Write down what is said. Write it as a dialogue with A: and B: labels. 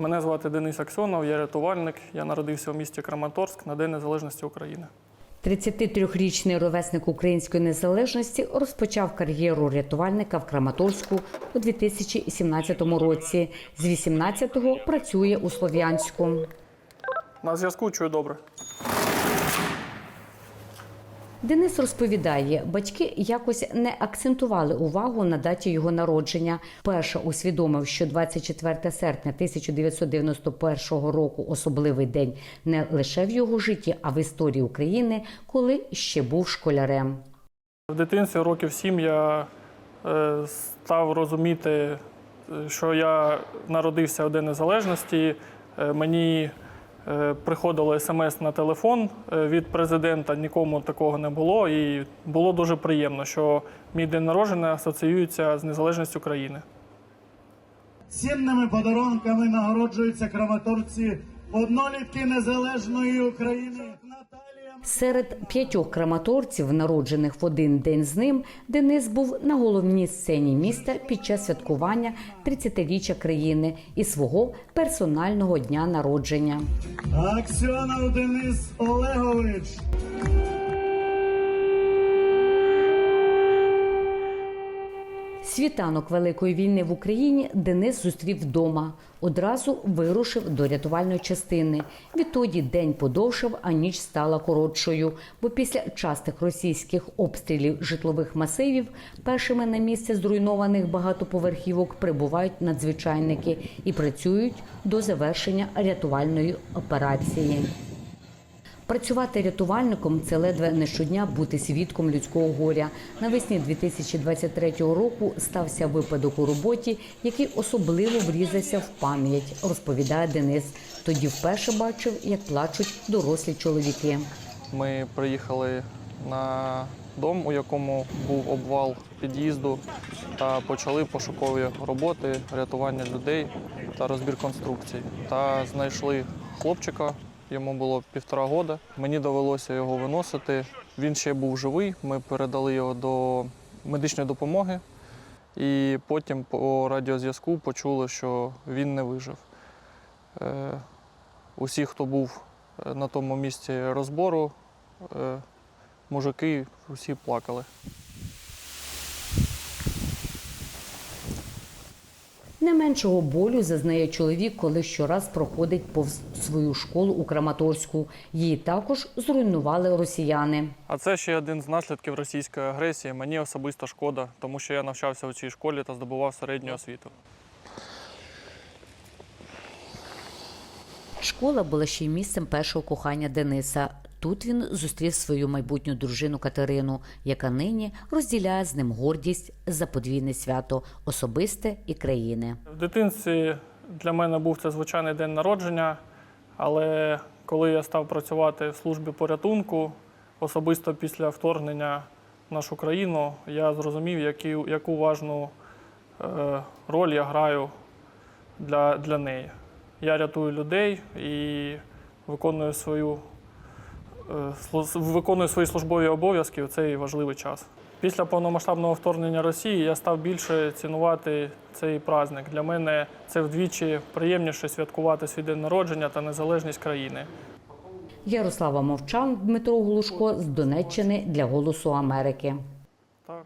A: Мене звати Денис Аксьонов, я рятувальник. Я народився у місті Краматорськ на День Незалежності України.
B: 33-річний ровесник української незалежності розпочав кар'єру рятувальника в Краматорську у 2017 році. З 18-го працює у Слов'янську.
A: На зв'язку чую добре.
B: Денис розповідає, батьки якось не акцентували увагу на даті його народження. Перше усвідомив, що 24 серпня 1991 року особливий день не лише в його житті, а в історії України, коли ще був школярем.
A: В дитинстві років сім я е, став розуміти, е, що я народився в День Незалежності. Е, Мені приходило смс на телефон е, від президента, нікому такого не було. І було дуже приємно, що мій день народження асоціюється з незалежністю країни.
C: Цінними подарунками нагороджуються краматорці однолітки незалежної України.
B: Серед п'ятьох краматорців, народжених в один день з ним, Денис був на головній сцені міста під час святкування 30-річчя країни і свого персонального дня народження.
C: Аксьонов Денис Олегович.
B: Світанок Великої війни в Україні Денис зустрів вдома. Одразу вирушив до рятувальної частини. Відтоді день подовшив, а ніч стала коротшою. Бо після частих російських обстрілів житлових масивів першими на місце зруйнованих багатоповерхівок прибувають надзвичайники і працюють до завершення рятувальної операції. Працювати рятувальником це ледве не щодня бути свідком людського горя. Навесні 2023 року стався випадок у роботі, який особливо врізався в пам'ять, розповідає Денис. Тоді вперше бачив, як плачуть дорослі чоловіки.
A: Ми приїхали на дом, у якому був обвал під'їзду, та почали пошукові роботи, рятування людей та розбір конструкцій. Та знайшли хлопчика, йому було півтора года. Мені довелося його виносити. Він ще був живий. Ми передали його до медичної допомоги, і потім по радіозв'язку почули, що він не вижив. Е, Усі, хто був е, на тому місці розбору, е, мужики усі плакали.
B: Не меншого болю зазнає чоловік, коли щораз проходить повз свою школу у Краматорську. Її також зруйнували росіяни.
A: А це ще один з наслідків російської агресії. Мені особисто шкода, тому що я навчався у цій школі та здобував середню освіту.
B: Школа була ще й місцем першого кохання Дениса. Тут він зустрів свою майбутню дружину Катерину, яка нині розділяє з ним гордість за подвійне свято особисте і країни.
A: В дитинстві для мене був це звичайний день народження, але коли я став працювати в службі порятунку, особисто після вторгнення в нашу країну, я зрозумів, які, яку важну е, роль я граю для, для неї. Я рятую людей і виконую свою виконую свої службові обов'язки у цей важливий час. Після повномасштабного вторгнення Росії я став більше цінувати цей праздник. Для мене це вдвічі приємніше святкувати свій день народження та незалежність країни.
B: Ярослава Мовчан, Дмитро Глушко з Донеччини для Голосу Америки.
A: Так.